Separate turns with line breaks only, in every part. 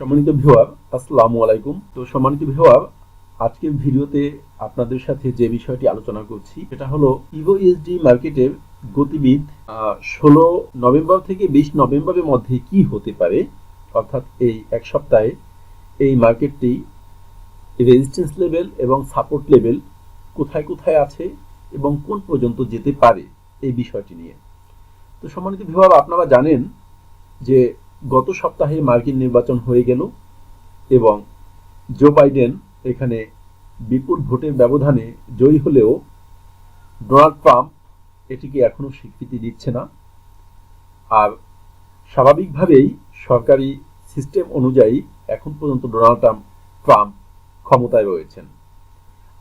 সম্মানিত ভিউয়ার, আসসালামু আলাইকুম। তো সম্মানিত ভিউয়ার, আজকের ভিডিওতে আপনাদের সাথে যে বিষয়টি আলোচনা করছি, সেটা হলো ইভো ইএসডি মার্কেটের গতিবিধ ষোলো নভেম্বর থেকে বিশ নভেম্বরের মধ্যে কি হতে পারে? অর্থাৎ এই এক সপ্তাহে এই মার্কেটটি রেজিস্ট্যান্স লেভেল এবং সাপোর্ট লেভেল কোথায় কোথায় আছে এবং কোন পর্যন্ত যেতে পারে এই বিষয়টি নিয়ে। তো সম্মানিত ভিউয়ার, আপনারা জানেন যে গত সপ্তাহে মার্কিন নির্বাচন হয়ে গেল এবং জো বাইডেন এখানে বিপুল ভোটের ব্যবধানে জয়ী হলেও ডোনাল্ড ট্রাম্প এটিকে এখনও স্বীকৃতি দিচ্ছে না। আর স্বাভাবিকভাবেই সরকারি সিস্টেম অনুযায়ী এখন পর্যন্ত ডোনাল্ড ট্রাম্প ট্রাম্প ক্ষমতায় রয়েছেন।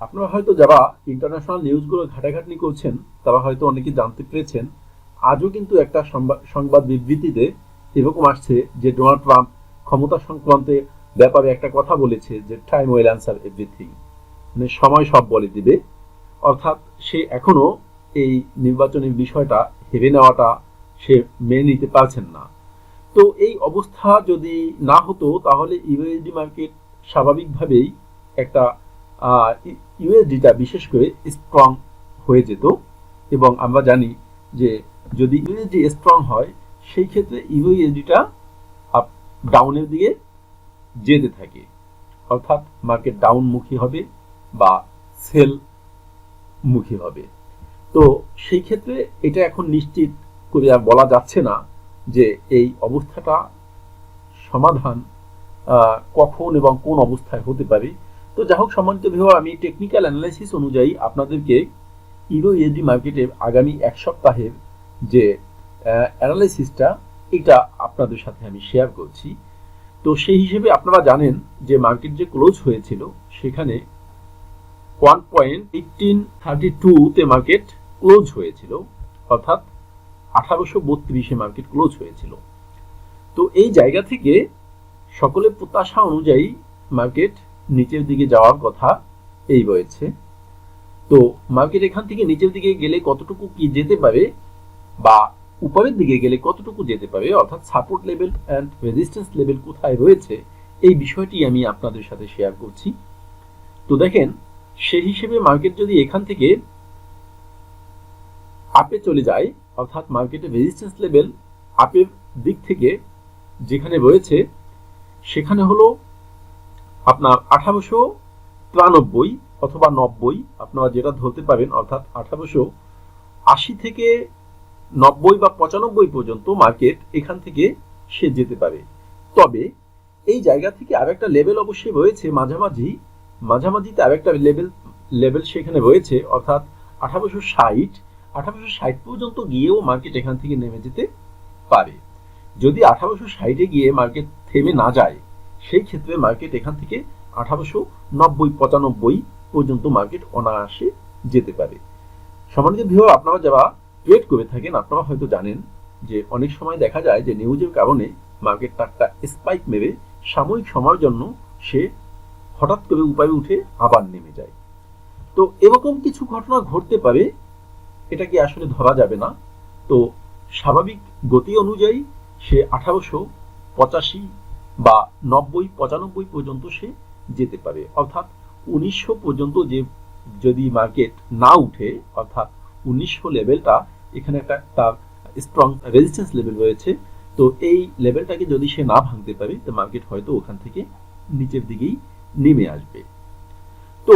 আপনারা হয়তো যারা ইন্টারন্যাশনাল নিউজগুলো ঘাটাঘাটনি করছেন, তারা হয়তো অনেকে জানতে পেরেছেন, আজও কিন্তু একটা সংবাদ বিবৃতিতে এরকম আসছে যে ডোনাল্ড ট্রাম্প ক্ষমতা সংক্রান্তে ব্যাপারে একটা কথা বলেছে যে টাইম ওয়েল অ্যান্সার এভরিথিং মানে সময় সব বলে দিবে। অর্থাৎ সে এখনও এই নির্বাচনের বিষয়টা হেরে নেওয়াটা সে মেনে নিতে পারছেন না। তো এই অবস্থা যদি না হতো, তাহলে ইউএসডি মার্কেট স্বাভাবিকভাবেই একটা ইউএসডিটা বিশেষ করে স্ট্রং হয়ে যেত। এবং আমরা জানি যে যদি ইউএসডি স্ট্রং হয় সেই ক্ষেত্রে ইউএসডিটা আপ ডাউনের দিকে যেতে থাকে। অর্থাৎ মার্কেট ডাউনমুখী হবে বা সেল মুখী হবে। তো সেই ক্ষেত্রে এটা এখন নিশ্চিত করে আর বলা যাচ্ছে না যে এই অবস্থাটা সমাধান কখন এবং কোন অবস্থায় হতে পারে। তো যা হোক, সম্মানিত ভিউ আমি টেকনিক্যাল অ্যানালাইসিস অনুযায়ী আপনাদেরকে ইউরো ইএসডি মার্কেটের আগামী এক সপ্তাহের যে অ্যানালাইসিসটা এটা আপনাদের সাথে আমি শেয়ার করছি। তো সেই হিসেবে আপনারা জানেন যে মার্কেট যে ক্লোজ হয়েছিল, সেখানে ওয়ান পয়েন্ট এইটিন থার্টি টুতে মার্কেট ক্লোজ হয়েছিল, অর্থাৎ আঠারোশো বত্রিশে মার্কেট ক্লোজ হয়েছিল। তো এই জায়গা থেকে সকলের প্রত্যাশা অনুযায়ী মার্কেট নিচের দিকে যাওয়ার কথা এই রয়েছে। তো মার্কেট এখান থেকে নিচের দিকে গেলে কতটুকু কি যেতে পারে বা উপরের দিকে গেলে কতটুকু যেতে পারে, অর্থাৎ support level and resistance level কোথায় রয়েছে, এই বিষয়টি আমি আপনাদের সাথে শেয়ার করছি। তো দেখেন, সেই হিসেবে মার্কেট যদি এখান থেকে আপে চলে যায়, অর্থাৎ মার্কেটের রেজিস্ট্যান্স লেভেল আপের দিক থেকে যেখানে রয়েছে, সেখানে হলো আপনার আঠারোশো তিরানব্বই অথবা নব্বই, আপনারা যেটা ধরতে পারেন, অর্থাৎ আঠারোশো আশি থেকে নব্বই বা পঁচানব্বই পর্যন্ত মার্কেট এখান থেকে সে যেতে পারে। তবে এই জায়গা থেকে আর একটা লেভেল অবশ্যই রয়েছে মাঝামাঝি। মাঝামাঝিতে আর একটা লেভেল লেভেল সেখানে রয়েছে, অর্থাৎ আঠারোশো ষাট। আঠারোশো ষাট পর্যন্ত গিয়েও মার্কেট এখান থেকে নেমে যেতে পারে। যদি আঠারোশো ষাটে গিয়ে মার্কেট থেমে না যায়, সেই ক্ষেত্রে মার্কেট এখান থেকে আঠারোশো নব্বই, পঁচানব্বই পর্যন্ত মার্কেট অনায়াসে যেতে পারে। সম্মানিত ভিউ আপনারা যারা ট্রেড করে থাকেন, আপনারা হয়তো জানেন যে অনেক সময় দেখা যায় যে নিউজের কারণে মার্কেটটা একটা স্পাইক মেরে সাময়িক সময়ের জন্য সে হঠাৎ করে উপায়ে উঠে আবার নেমে যায়। তো এরকম কিছু ঘটনা ঘটতে পারে, এটা কি আসলে ধরা যাবে না? তো স্বাভাবিক গতি অনুযায়ী সে আঠারোশো পঁচাশি বা নব্বই, পঁচানব্বই পর্যন্ত সে যেতে পারে। অর্থাৎ উনিশশো পর্যন্ত যে যদি মার্কেট না উঠে, অর্থাৎ উনিশশো লেভেলটা এখানে একটা, তার স্ট্রং রেজিস্ট্যান্স লেভেল রয়েছে। তো এই লেভেলটাকে যদি সে না ভাঙতে পারে, তো মার্কেট হয়তো ওখান থেকে নিচের দিকেই নেমে আসবে। তো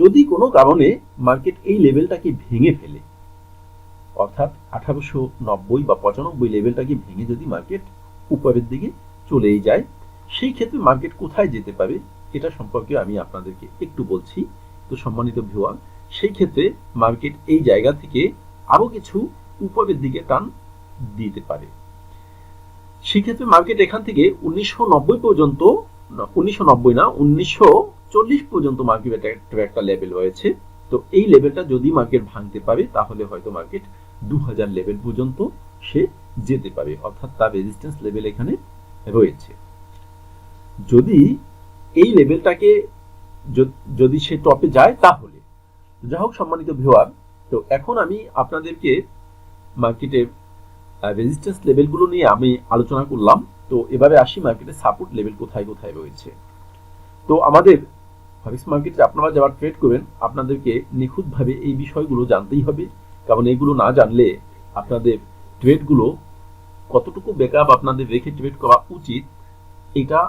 যদি কোনো কারণে মার্কেট এই লেভেলটাকে ভেঙে ফেলে, অর্থাৎ আঠারোশো নব্বই বা পঁচানব্বই লেভেলটাকে ভেঙে যদি মার্কেট উপরের দিকে চলেই যায়, সেই ক্ষেত্রে মার্কেট কোথায় যেতে পারে, এটা সম্পর্কে আমি আপনাদেরকে একটু বলছি। তো সম্মানিত ভিওয়ার সেই ক্ষেত্রে মার্কেট এই জায়গা থেকে আরও কিছু উপরের দিকে টান দিতে পারে। সেক্ষেত্রে মার্কেট এখান থেকে উনিশশো নব্বই পর্যন্ত উনিশশো নব্বই না, উনিশশো চল্লিশ পর্যন্ত মার্কেট একটা লেভেল রয়েছে। তো এই লেভেলটা যদি মার্কেট ভাঙতে পারে, তাহলে হয়তো মার্কেট দু হাজার লেভেল পর্যন্ত সে যেতে পারে, অর্থাৎ তার রেজিস্ট্যান্স লেভেল এখানে রয়েছে। যদি এই লেভেলটাকে যদি সে টপে যায়, তাহলে। যা হোক সম্মানিত ভিওয়ার তো এখন আমি আপনাদেরকে মার্কেটের রেজিস্ট্যান্স লেভেলগুলো নিয়ে আমি আলোচনা করলাম। তো এভাবে আসি মার্কেটে সাপোর্ট লেভেল কোথায় কোথায় রয়েছে। তো আমাদের ফরেক্স মার্কেটে আপনারা যারা ট্রেড করবেন আপনাদেরকে নিখুঁতভাবে এই বিষয়গুলো জানতেই হবে। কারণ এগুলো না জানলে আপনাদের ট্রেডগুলো কতটুকু ব্যাকআপ আপনাদের রেখে ট্রেড করা উচিত, এটা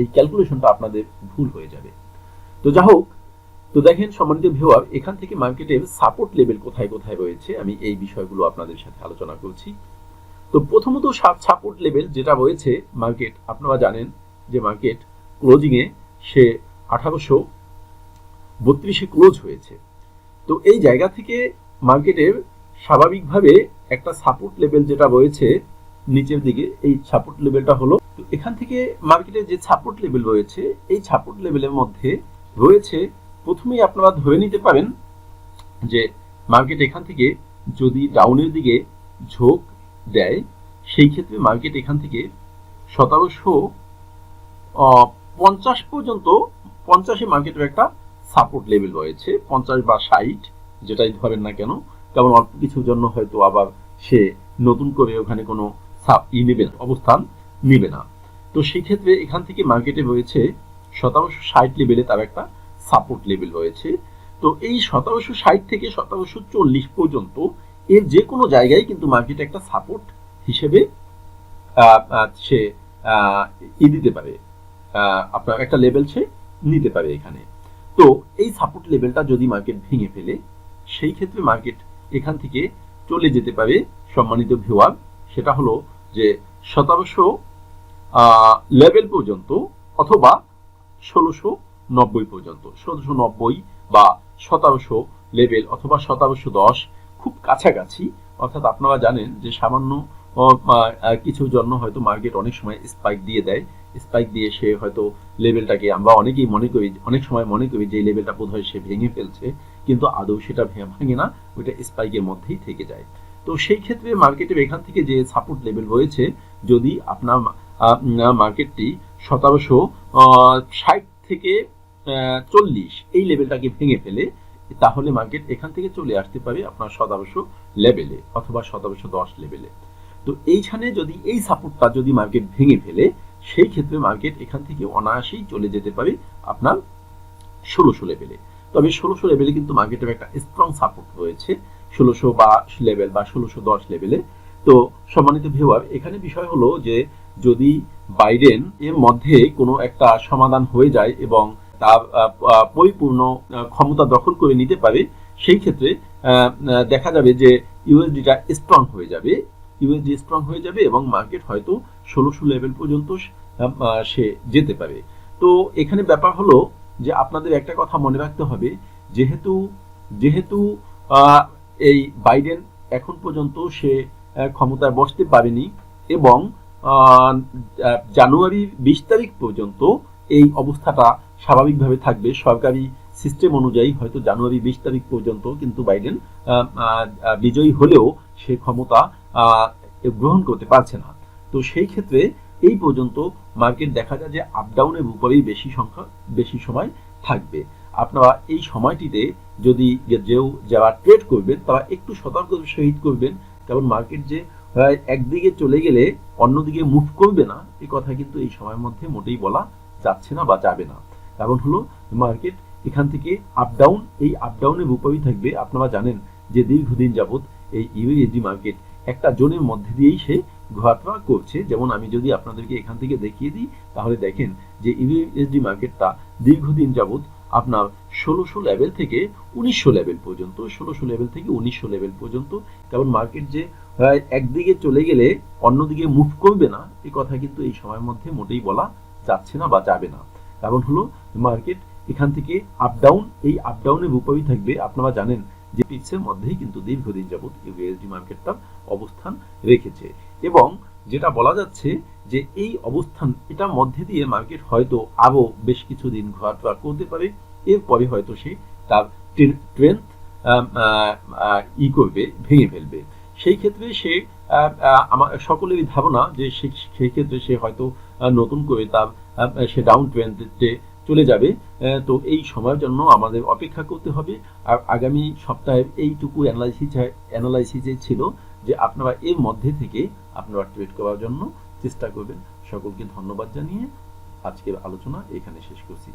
এই ক্যালকুলেশনটা আপনাদের ভুল হয়ে যাবে। তো যা হোক তো দেখেন, সম্মানিত ভিউয়ার এখান থেকে মার্কেটের সাপোর্ট লেভেল কোথায় কোথায় রয়েছে? আমি এই বিষয়গুলো আপনাদের সাথে আলোচনা করছি। তো প্রথমত সাপোর্ট লেভেল যেটা রয়েছে মার্কেট আপনারা জানেন যে মার্কেট ক্লোজিংয়ে সে আঠারোশো বত্রিশে ক্লোজ হয়েছে। তো এই জায়গা থেকে মার্কেটের স্বাভাবিকভাবে একটা সাপোর্ট লেভেল যেটা রয়েছে নিচের দিকে, এই সাপোর্ট লেভেলটা হলো, তো এখান থেকে মার্কেটের যে সাপোর্ট লেভেল রয়েছে, এই সাপোর্ট লেভেলের মধ্যে রয়েছে প্রথমেই আপনারা ধরে নিতে পারেন যে মার্কেট এখান থেকে যদি ডাউনের দিকে ঝোঁক দেয়, সেই ক্ষেত্রে মার্কেট এখান থেকে সতেরোশো পঞ্চাশ পর্যন্ত, পঞ্চাশে মার্কেটের একটা সাপোর্ট লেভেল রয়েছে, পঞ্চাশ বা ষাট, যেটাই ধরেন না কেন, কারণ অল্প কিছুর জন্য হয়তো আবার সে নতুন করে ওখানে কোনো সাপ- ই নেবে না, অবস্থান নেবে না। তো সেই ক্ষেত্রে এখান থেকে মার্কেটে রয়েছে শতাংশ ষাট লেভেলে তার একটা সাপোর্ট লেভেল রয়েছে তো এই সতেরোশো ষাট থেকে সতেরোশো চল্লিশ পর্যন্ত এর যে কোনো জায়গায় কিন্তু মার্কেট একটা সাপোর্ট হিসেবে সে ই দিতে পারে। আপনার একটা লেভেল সে নিতে পারে এখানে। তো এই সাপোর্ট লেভেলটা যদি মার্কেট ভেঙে ফেলে, সেই ক্ষেত্রে মার্কেট এখান থেকে চলে যেতে পারে সম্মানিত ভিউয়ার সেটা হলো যে সতেরোশো লেভেল পর্যন্ত অথবা ষোলোশো নব্বই পর্যন্ত। ষোলোশো নব্বই বা সতেরোশো লেভেল অথবা সতেরোশো দশ খুব কাছাকাছি। অর্থাৎ আপনারা জানেন যে সামান্য কিছুর জন্য হয়তো মার্কেট অনেক সময় স্পাইক দিয়ে দেয়। স্পাইক দিয়ে সে হয়তো লেভেলটাকে আমরা অনেকেই মনে করি, অনেক সময় মনে করি যে লেভেলটা বোধহয় সে ভেঙে ফেলছে, কিন্তু আদৌ সেটা ভাঙে না, ওইটা স্পাইকের মধ্যেই থেকে যায়। তো সেই ক্ষেত্রে মার্কেটের এখান থেকে যে সাপোর্ট লেভেল রয়েছে, যদি আপনার মার্কেটটি সতেরোশো ষাট থেকে চল্লিশ। এই লেভেলটাকে ভেঙে ফেলে তাহলে মার্কেট এখান থেকে চলে আসতে পারে আপনার সতেরোশো লেভেলে অথবা সতেরোশো দশ লেভেলে তো এইখানে যদি এই সাপোর্টটা যদি মার্কেট ভেঙে ফেলে, সেই ক্ষেত্রে মার্কেট এখান থেকে অনায়াসেই চলে যেতে পারে আপনার ষোলোশো লেভেলে তবে ষোলোশো লেভেলে কিন্তু মার্কেটের একটা স্ট্রং সাপোর্ট রয়েছে। ষোলোশো বা লেভেল বা ষোলোশো দশ লেভেলে তো সম্মানিত ভিউয়ার এখানে বিষয় হলো যে যদি বাইডেন এর মধ্যে কোনো একটা সমাধান হয়ে যায় এবং আহ, পরিপূর্ণ ক্ষমতা দখল করে নিতে পারে সেই ক্ষেত্রে দেখা যাবে যে ইউএসডিটা স্ট্রং হয়ে যাবে ইউএসডি স্ট্রং হয়ে যাবে এবং মার্কেট হয়তো ষোলোশো লেভেল পর্যন্ত সে যেতে পারে। তো এখানে ব্যাপার হলো যে আপনাদের একটা কথা মনে রাখতে হবে যেহেতু যেহেতু এই বাইডেন এখন পর্যন্ত সে ক্ষমতায় বসতে পারেনি এবং জানুয়ারি বিশ তারিখ পর্যন্ত এই অবস্থাটা স্বাভাবিকভাবে থাকবে। সরকারি সিস্টেম অনুযায়ী হয়তো জানুয়ারি বিশ তারিখ পর্যন্ত কিন্তু বাইডেন বিজয়ী হলেও সে ক্ষমতা গ্রহণ করতে পারছে না। তো সেই ক্ষেত্রে এই পর্যন্ত মার্কেট দেখা যায় যে আপ ডাউনের উপরেই বেশি সংখ্যা, বেশি সময় থাকবে। আপনারা এই সময়টিতে যদি যেও যারা ট্রেড করবেন, তারা একটু সতর্ক সহিত করবেন। কারণ মার্কেট যে একদিকে চলে গেলে অন্যদিকে মুভ করবে না, এ কথা কিন্তু এই সময়ের মধ্যে মোটেই বলা যাচ্ছে না বা যাবে না। কারণ হলো মার্কেট এখান থেকে আপ ডাউন এই আপ ডাউনের থাকবে। আপনারা জানেন যে দীর্ঘদিন যাবত এই ইউএসডি মার্কেট একটা জোনের মধ্যে দিয়েই সে ঘোরাফেরা করছে। যেমন আমি যদি আপনাদেরকে এখান থেকে দেখিয়ে দিই, তাহলে দেখেন যে ইউএসডি মার্কেটটা দীর্ঘদিন যাবত আপনার ষোলোশো লেভেল থেকে উনিশশো লেভেল পর্যন্ত, ষোলোশো লেভেল থেকে উনিশশো লেভেল পর্যন্ত। কারণ মার্কেট যে একদিকে চলে গেলে অন্যদিকে মুভ করবে না, এ কথা কিন্তু এই সময়ের মধ্যে মোটেই বলা যাচ্ছে না বা যাবে না। কারণ হলো মার্কেট এখান থেকে আপ ডাউন এই আপ উপরেই থাকবে। আপনারা জানেন যে পিক্সের মধ্যেই কিন্তু দীর্ঘদিন যাবত ইউএসডি মার্কেটটার অবস্থান রেখেছে। এবং যেটা বলা যাচ্ছে যে এই অবস্থান, এটার মধ্যে দিয়ে মার্কেট হয়তো আরও বেশ কিছু কিছুদিন ঘোরাফেরা করতে পারে। এরপরে হয়তো সে তার ট্রেন্ড ই করবে, ভেঙে ফেলবে। সেই ক্ষেত্রে সে আমার সকলেরই ধারণা যে সেই ক্ষেত্রে সে হয়তো নতুন করে তার সে ডাউন ট্রেন্ডে চলে যাবে। তো এই সময়ের জন্য আমাদের অপেক্ষা করতে হবে। আর আগামী সপ্তাহের এইটুকু অ্যানালাইসিস অ্যানালাইসিসে ছিল যে আপনারা এর মধ্যে থেকে আপনারা ট্রেড করার জন্য চেষ্টা করবেন। সকলকে ধন্যবাদ জানিয়ে আজকের আলোচনা এখানে শেষ করছি।